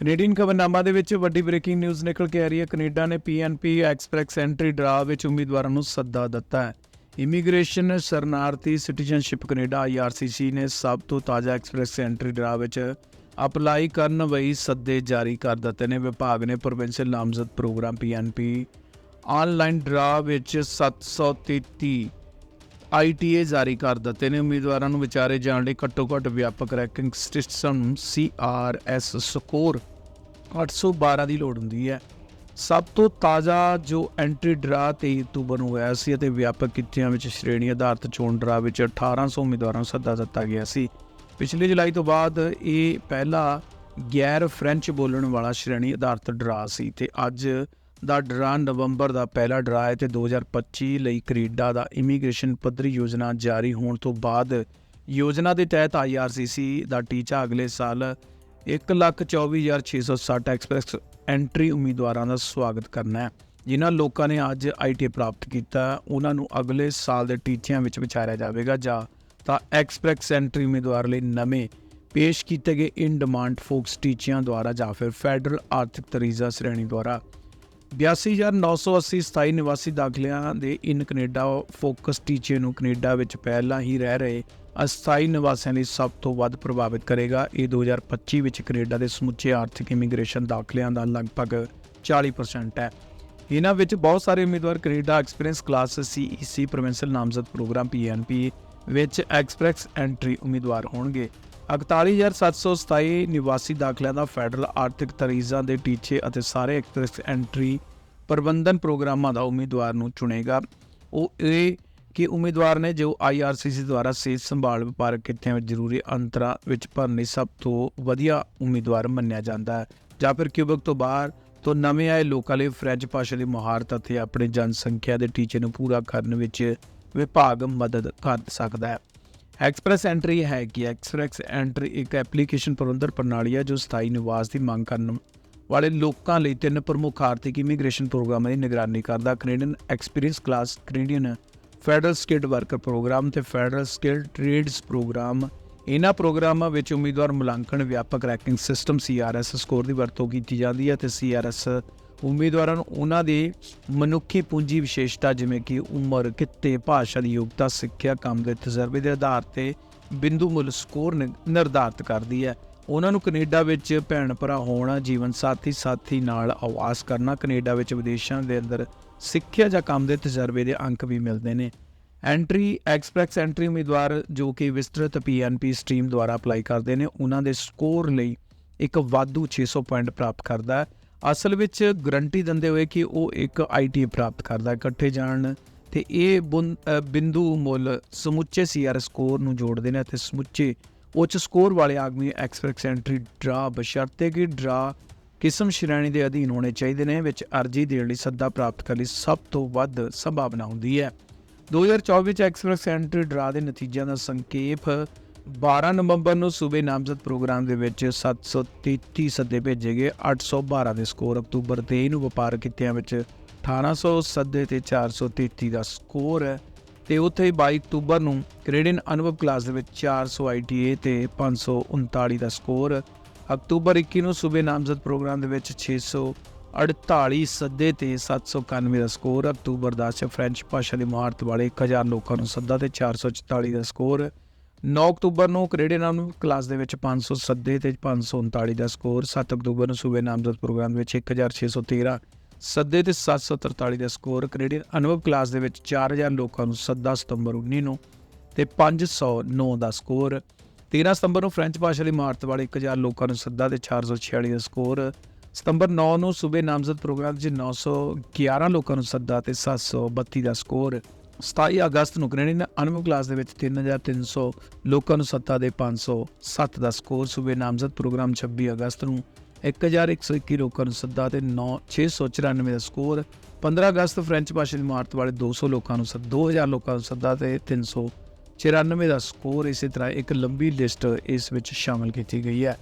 Canadian ਖਬਰਨਾਮਾ ਦੇ ਵਿੱਚ ਵੱਡੀ ਬ੍ਰੇਕਿੰਗ ਨਿਊਜ਼ ਨਿਕਲ ਕੇ ਆ ਰਹੀ ਹੈ। ਕੈਨੇਡਾ ਨੇ ਪੀਐਨਪੀ ਐਕਸਪ੍ਰੈਸ ਐਂਟਰੀ ਡਰਾ ਵਿੱਚ ਉਮੀਦਵਾਰਾਂ ਨੂੰ ਸੱਦਾ ਦਿੱਤਾ ਹੈ। ਇਮੀਗ੍ਰੇਸ਼ਨ ਸ਼ਰਨਾਰਥੀ ਸਿਟੀਜ਼ਨਸ਼ਿਪ ਕੈਨੇਡਾ ਆਈਆਰਸੀਸੀ ਨੇ ਸਭ ਤੋਂ ਤਾਜ਼ਾ ਐਕਸਪ੍ਰੈਸ ਐਂਟਰੀ ਡਰਾ ਵਿੱਚ ਅਪਲਾਈ ਕਰਨ ਲਈ ਸੱਦੇ ਜਾਰੀ ਕਰ ਦਿੱਤੇ ਨੇ। ਵਿਭਾਗ ਨੇ ਪ੍ਰੋਵਿੰਸ਼ੀਅਲ ਨਾਮਜ਼ਦ ਪ੍ਰੋਗਰਾਮ ਪੀਐਨਪੀ ਆਨਲਾਈਨ ਡਰਾ ਵਿੱਚ 733 ਆਈਟੀਏ ਜਾਰੀ ਕਰ ਦਿੱਤੇ ਨੇ। ਉਮੀਦਵਾਰਾਂ ਨੂੰ ਵਿਚਾਰੇ ਜਾਣ ਲਈ ਘੱਟੋ ਘੱਟ ਵਿਆਪਕ ਰੈਂਕਿੰਗ ਸਿਸਟਮ ਸੀਆਰਐਸ ਸਕੋਰ 812 ਦੀ ਲੋੜ ਹੁੰਦੀ ਹੈ। ਸਭ ਤੋਂ ਤਾਜ਼ਾ ਜੋ ਐਂਟਰੀ ਡਰਾ 23 ਅਕਤੂਬਰ ਨੂੰ ਹੋਇਆ ਸੀ ਅਤੇ ਵਿਆਪਕ ਕਿੱਤਿਆਂ ਵਿੱਚ ਸ਼੍ਰੇਣੀ ਆਧਾਰਿਤ ਚੋਣ ਡਰਾ ਵਿੱਚ 1800 ਉਮੀਦਵਾਰਾਂ ਨੂੰ ਸੱਦਾ ਦਿੱਤਾ ਗਿਆ ਸੀ। ਪਿਛਲੇ ਜੁਲਾਈ ਤੋਂ ਬਾਅਦ ਇਹ ਪਹਿਲਾ ਗੈਰ ਫ੍ਰੈਂਚ ਬੋਲਣ ਵਾਲਾ ਸ਼੍ਰੇਣੀ ਆਧਾਰਿਤ ਡਰਾ ਸੀ ਤੇ ਅੱਜ ਦਾ ਡਰਾ ਨਵੰਬਰ ਦਾ ਪਹਿਲਾ ਡਰਾ ਹੈ ਤੇ 2025 ਲਈ ਕੈਨੇਡਾ ਦਾ ਇਮੀਗ੍ਰੇਸ਼ਨ ਪੱਧਰੀ ਯੋਜਨਾ ਜਾਰੀ ਹੋਣ ਤੋਂ ਬਾਅਦ ਯੋਜਨਾ ਦੇ ਤਹਿਤ ਆਈਆਰਸੀਸੀ ਦਾ ਟੀਚਾ ਅਗਲੇ ਸਾਲ 124660 ਐਕਸਪ੍ਰੈਸ ਐਂਟਰੀ ਉਮੀਦਵਾਰਾਂ ਦਾ ਸਵਾਗਤ ਕਰਨਾ ਹੈ। ਜਿਨ੍ਹਾਂ ਲੋਕਾਂ ਨੇ ਅੱਜ ਆਈਟੀ ਪ੍ਰਾਪਤ ਕੀਤਾ, ਉਹਨਾਂ ਨੂੰ ਅਗਲੇ ਸਾਲ ਦੇ ਟੀਚਿਆਂ ਵਿੱਚ ਵਿਚਾਰਿਆ ਜਾਵੇਗਾ, ਜਾਂ ਤਾਂ ਐਕਸਪ੍ਰੈਸ ਐਂਟਰੀ ਉਮੀਦਵਾਰ ਲਈ ਨਵੇਂ ਪੇਸ਼ ਕੀਤੇ ਗਏ ਇਨ ਡਿਮਾਂਡ ਫੋਕਸ ਟੀਚਿਆਂ ਦੁਆਰਾ, ਜਾਂ ਫਿਰ ਫੈਡਰਲ ਆਰਥਿਕ ਤਰੀਜ਼ਾ ਸ਼੍ਰੇਣੀ ਦੁਆਰਾ। 82980 ਸਥਾਈ ਨਿਵਾਸੀ ਦਾਖਲਿਆਂ ਦੇ ਇਨ ਕੈਨੇਡਾ ਫੋਕਸ ਟੀਚੇ ਨੂੰ ਕੈਨੇਡਾ ਵਿੱਚ ਪਹਿਲਾਂ ਹੀ ਰਹਿ ਰਹੇ ਅਸਥਾਈ ਨਿਵਾਸੀਆਂ ਲਈ ਸਭ ਤੋਂ ਵੱਧ ਪ੍ਰਭਾਵਿਤ ਕਰੇਗਾ। ਇਹ 2025 ਵਿੱਚ ਕੈਨੇਡਾ ਦੇ ਸਮੁੱਚੇ ਆਰਥਿਕ ਇਮੀਗ੍ਰੇਸ਼ਨ ਦਾਖਲਿਆਂ ਦਾ ਲਗਭਗ 40% ਹੈ। ਇਹਨਾਂ ਵਿੱਚ ਬਹੁਤ ਸਾਰੇ ਉਮੀਦਵਾਰ Canada experience class CEC provincial ਨਾਮਜ਼ਦ ਪ੍ਰੋਗਰਾਮ ਪੀਐਨਪੀ ਵਿੱਚ ਐਕਸਪ੍ਰੈਸ ਐਂਟਰੀ ਉਮੀਦਵਾਰ ਹੋਣਗੇ। 41727 ਨਿਵਾਸੀ ਦਾਖਲਿਆਂ ਦਾ ਫੈਡਰਲ ਆਰਥਿਕ ਤਰੀਜ਼ਾਂ ਦੇ ਟੀਚੇ ਅਤੇ ਸਾਰੇ ਐਕਸਪ੍ਰੈਸ ਐਂਟਰੀ ਪ੍ਰਬੰਧਨ ਪ੍ਰੋਗਰਾਮਾਂ ਦਾ ਉਮੀਦਵਾਰ ਨੂੰ ਚੁਣੇਗਾ। ਉਹ ਇਹ ਕਿ ਉਮੀਦਵਾਰ ਨੇ ਜੋ ਆਈਆਰਸੀਸੀ ਦੁਆਰਾ ਸਿਹਤ ਸੰਭਾਲ ਵਪਾਰਕ ਕਿੱਤਿਆਂ ਵਿੱਚ ਜ਼ਰੂਰੀ ਅੰਤਰਾਂ ਵਿੱਚ ਭਰਨ ਲਈ ਸਭ ਤੋਂ ਵਧੀਆ ਉਮੀਦਵਾਰ ਮੰਨਿਆ ਜਾਂਦਾ ਹੈ। ਜਾਂ ਫਿਰ ਕਿਊਬਕ ਤੋਂ ਬਾਹਰ ਤੋਂ ਨਵੇਂ ਆਏ ਲੋਕਾਂ ਲਈ ਫ੍ਰੈਂਚ ਭਾਸ਼ਾ ਦੀ ਮਹਾਰਤ ਅਤੇ ਆਪਣੇ ਜਨਸੰਖਿਆ ਦੇ ਟੀਚੇ ਨੂੰ ਪੂਰਾ ਕਰਨ ਵਿੱਚ ਵਿਭਾਗ ਮਦਦ ਕਰ ਸਕਦਾ ਹੈ। ਐਕਸਪ੍ਰੈਸ ਐਂਟਰੀ ਹੈ ਕਿ ਐਕਸਪ੍ਰੈਸ ਐਂਟਰੀ ਇੱਕ ਐਪਲੀਕੇਸ਼ਨ ਪ੍ਰਬੰਧਨ ਪ੍ਰਣਾਲੀ ਹੈ ਜੋ ਸਥਾਈ ਨਿਵਾਸ ਦੀ ਮੰਗ ਕਰਨ ਵਾਲੇ ਲੋਕਾਂ ਲਈ ਤਿੰਨ ਪ੍ਰਮੁੱਖ ਆਰਥਿਕ ਇਮੀਗ੍ਰੇਸ਼ਨ ਪ੍ਰੋਗਰਾਮਾਂ ਦੀ ਨਿਗਰਾਨੀ ਕਰਦਾ Canadian experience class Canadian federal skilled worker program ਤੇ ਫੈਡਰਲ ਸਕਿਲਡ ਟ੍ਰੇਡਸ ਪ੍ਰੋਗਰਾਮ। ਇਹਨਾਂ ਪ੍ਰੋਗਰਾਮਾਂ ਵਿੱਚ ਉਮੀਦਵਾਰ ਮੁਲਾਂਕਣ ਵਿਆਪਕ ਰੈਂਕਿੰਗ ਸਿਸਟਮ ਸੀਆਰਐਸ ਸਕੋਰ ਦੀ ਵਰਤੋਂ ਕੀਤੀ ਜਾਂਦੀ ਹੈ ਤੇ ਸੀਆਰਐਸ ਉਮੀਦਵਾਰਾਂ ਨੂੰ ਉਹਨਾਂ ਦੇ ਮਨੁੱਖੀ ਪੂੰਜੀ ਵਿਸ਼ੇਸ਼ਤਾ ਜਿਵੇਂ ਕਿ ਉਮਰ, ਕਿੱਤੇ, ਭਾਸ਼ਾ ਦੀ ਯੋਗਤਾ, ਸਿੱਖਿਆ, ਕੰਮ ਦੇ ਤਜਰਬੇ ਦੇ ਆਧਾਰ ਤੇ ਬਿੰਦੂ ਮੁੱਲ ਸਕੋਰ ਨਿ- ਨਿਰਧਾਰਤ ਕਰਦੀ ਹੈ। ਉਹਨਾਂ ਨੂੰ ਕੈਨੇਡਾ ਵਿੱਚ ਭੈਣ ਭਰਾ ਹੋਣਾ, ਜੀਵਨ ਸਾਥੀ ਸਾਥੀ ਨਾਲ ਆਵਾਸ ਕਰਨਾ, ਕੈਨੇਡਾ ਵਿੱਚ ਵਿਦੇਸ਼ਾਂ ਦੇ ਅੰਦਰ ਸਿੱਖਿਆ ਜਾਂ ਕੰਮ ਦੇ ਤਜਰਬੇ ਦੇ ਅੰਕ ਵੀ ਮਿਲਦੇ ਨੇ। ਐਂਟਰੀ, ਐਕਸਪ੍ਰੈਸ ਐਂਟਰੀ ਉਮੀਦਵਾਰ ਜੋ ਕਿ ਵਿਸਤ੍ਰਿਤ ਪੀਐਨਪੀ ਸਟ੍ਰੀਮ ਦੁਆਰਾ ਅਪਲਾਈ ਕਰਦੇ ਨੇ, ਉਹਨਾਂ ਦੇ ਸਕੋਰ ਲਈ ਇੱਕ ਵਾਧੂ 600 ਪੁਆਇੰਟ ਪ੍ਰਾਪਤ ਕਰਦਾ ਹੈ। ਅਸਲ ਵਿੱਚ ਗਰੰਟੀ ਦਿੰਦੇ ਹੋਏ ਕਿ ਉਹ ਇੱਕ ਆਈਟੀ ਪ੍ਰਾਪਤ ਕਰਦਾ ਇਕੱਠੇ ਜਾਣ ਤੇ ਇਹ ਬੁਨ- ਬਿੰਦੂ ਮੁੱਲ ਸਮੁੱਚੇ ਸੀਆਰ ਸਕੋਰ ਨੂੰ ਜੋੜਦੇ ਨੇ ਅਤੇ ਸਮੁੱਚੇ ਉੱਚ ਸਕੋਰ ਵਾਲੇ ਆਦਮੀ ਐਕਸਪ੍ਰੈਸ ਐਂਟਰੀ ਡਰਾ ਬਸ਼ਰਤੇ ਕਿ ਡਰਾ ਕਿਸਮ ਸ਼੍ਰੇਣੀ ਦੇ ਅਧੀਨ ਹੋਣੇ ਚਾਹੀਦੇ ਨੇ, ਵਿੱਚ ਅਰਜੀ ਦੇਣ ਲਈ ਸੱਦਾ ਪ੍ਰਾਪਤ ਕਰਨ ਲਈ ਸਭ ਤੋਂ ਵੱਧ ਸੰਭਾਵਨਾ ਹੁੰਦੀ ਹੈ। 2024 ਵਿੱਚ ਐਕਸਪ੍ਰੈਸ ਐਂਟਰੀ ਡਰਾ ਦੇ ਨਤੀਜਿਆਂ ਦਾ ਸੰਖੇਪ 12 ਨਵੰਬਰ ਨੂੰ ਸੂਬੇ ਨਾਮਜ਼ਦ ਪ੍ਰੋਗਰਾਮ ਦੇ ਵਿੱਚ 733 ਸੱਦੇ ਭੇਜੇ ਗਏ 812 ਦੇ ਸਕੋਰ, ਅਕਤੂਬਰ 23 ਨੂੰ ਵਪਾਰ ਕਿੱਤਿਆਂ ਵਿੱਚ 1800 ਸੱਦੇ ਤੇ 433 ਦਾ ਸਕੋਰ। ਹੈ ਤੇ ਉੱਥੇ ਹੀ 22 ਅਕਤੂਬਰ ਨੂੰ ਕੈਨੇਡੀਅਨ ਅਨੁਭਵ ਕਲਾਸ ਦੇ ਵਿੱਚ 400 ਆਈਟੀਏ ਤੇ 539 ਦਾ ਸਕੋਰ, ਅਕਤੂਬਰ 21 ਨੂੰ ਸੂਬੇ ਨਾਮਜ਼ਦ ਪ੍ਰੋਗਰਾਮ ਦੇ ਵਿੱਚ 648 ਸੱਦੇ ਤੇ 791 ਦਾ ਸਕੋਰ, ਅਕਤੂਬਰ 10 ਚ ਫ੍ਰੈਂਚ ਭਾਸ਼ਾ ਦੀ ਮਹਾਰਤ ਵਾਲੇ 1000 ਲੋਕਾਂ ਨੂੰ ਸੱਦਾ ਤੇ 444 ਦਾ ਸਕੋਰ 9 ਅਕਤੂਬਰ ਨੂੰ ਕੈਨੇਡੀਅਨ ਅਨੁਭਵ ਕਲਾਸ ਦੇ ਵਿੱਚ 500 ਸੱਦੇ ਤੇ 539 ਦਾ ਸਕੋਰ 7 ਅਕਤੂਬਰ ਨੂੰ ਸੂਬੇ ਨਾਮਜ਼ਦ ਪ੍ਰੋਗਰਾਮ ਦੇ ਵਿੱਚ 1613 ਸੱਦੇ ਤੇ 743 ਦਾ ਸਕੋਰ ਕੈਨੇਡੀਅਨ ਅਨੁਭਵ ਕਲਾਸ ਦੇ ਵਿੱਚ 4000 ਲੋਕਾਂ ਨੂੰ ਸੱਦਾ ਸਤੰਬਰ 19 ਨੂੰ ਤੇ 509 ਦਾ ਸਕੋਰ। 13 ਸਤੰਬਰ ਨੂੰ ਫ੍ਰੈਂਚ ਭਾਸ਼ਾ ਦੀ ਮਹਾਰਤ ਵਾਲੇ 1000 ਲੋਕਾਂ ਨੂੰ ਸੱਦਾ ਤੇ 446 ਦਾ ਸਕੋਰ। ਸਤੰਬਰ 9 ਨੂੰ ਸੂਬੇ ਨਾਮਜ਼ਦ ਪ੍ਰੋਗਰਾਮ 'ਚ 911 ਲੋਕਾਂ ਨੂੰ ਸੱਦਾ ਤੇ 732 ਦਾ ਸਕੋਰ। 27 ਅਗਸਤ ਨੂੰ ਕੈਨੇਡੀਅਨ ਅਨੁਭਵ ਕਲਾਸ ਦੇ ਵਿੱਚ 3300 ਲੋਕਾਂ ਨੂੰ ਸੱਤਾ ਦੇ 507 ਦਾ ਸਕੋਰ। ਸੂਬੇ ਨਾਮਜ਼ਦ ਪ੍ਰੋਗਰਾਮ 26 ਅਗਸਤ ਨੂੰ 1121 ਲੋਕਾਂ ਨੂੰ ਸੱਦਾ ਤੇ 9694 ਦਾ ਸਕੋਰ 15 ਅਗਸਤ ਫ੍ਰੈਂਚ ਭਾਸ਼ਾ ਦੀ ਇਮਾਰਤ ਵਾਲੇ 200 ਲੋਕਾਂ ਨੂੰ ਸੱਦਾ 2000 ਲੋਕਾਂ ਨੂੰ ਸੱਦਾ ਤੇ 394 ਦਾ ਸਕੋਰ, ਇਸੇ ਤਰ੍ਹਾਂ ਇੱਕ ਲੰਬੀ ਲਿਸਟ ਇਸ ਵਿੱਚ ਸ਼ਾਮਲ ਕੀਤੀ ਗਈ ਹੈ।